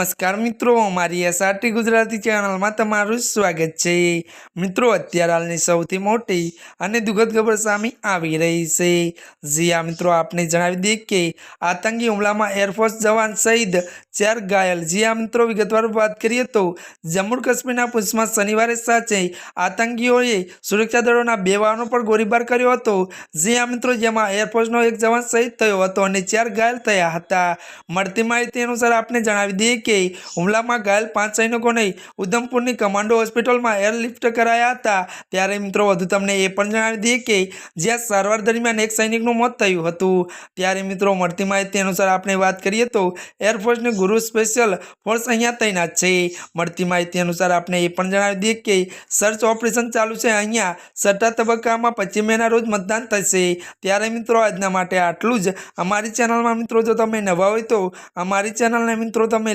નમસ્કાર મિત્રો અમારી એસઆરટી ગુજરાતી ચેનલમાં તમારું સ્વાગત છે. મિત્રો, અત્યારે હાલની સૌથી મોટી અને દુઃખદ ખબર સામે આવી રહી છે. જી મિત્રો, આપને જણાવી દઈએ કે આતંકી હુમલામાં એરફોર્સ જવાન શહીદ ચાર ઘાયલ. જી મિત્રો, વિગતવાર વાત કરીએ તો જમ્મુ કાશ્મીરના પુંછમાં શનિવારે સાંજે આતંકીઓએ સુરક્ષા દળોના બે વાહનો પર ગોળીબાર કર્યો હતો. જી આ મિત્રો, જેમાં એરફોર્સનો એક જવાન શહીદ થયો હતો અને ચાર ઘાયલ થયા હતા. મળતી માહિતી અનુસાર આપને જણાવી દઈએ કે હુમલામાં ઘાયલ પાંચ સૈનિકોને ઉધમપુરની કમાન્ડો હોસ્પિટલમાં એરલિફ્ટ કરાયા હતા. ત્યારે મિત્રો, વધુ તમને એ પણ જણાવી દઈએ કે જ્યાં સારવાર દરમિયાન એક સૈનિકનું મોત થયું હતું. ત્યારે મિત્રો, મળતી માહિતી અનુસાર આપણે વાત કરીએ તો એરફોર્સની ગુરુ સ્પેશિયલ ફોર્સ અહીંયા તૈનાત છે. મળતી માહિતી અનુસાર આપણે એ પણ જણાવી દઈએ કે સર્ચ ઓપરેશન ચાલુ છે અહીંયા. છઠ્ઠા તબક્કામાં પચીસ મેના રોજ મતદાન થશે. ત્યારે મિત્રો, આજના માટે આટલું જ. અમારી ચેનલમાં મિત્રો, જો તમે નવા હોય તો અમારી ચેનલને મિત્રો, તમે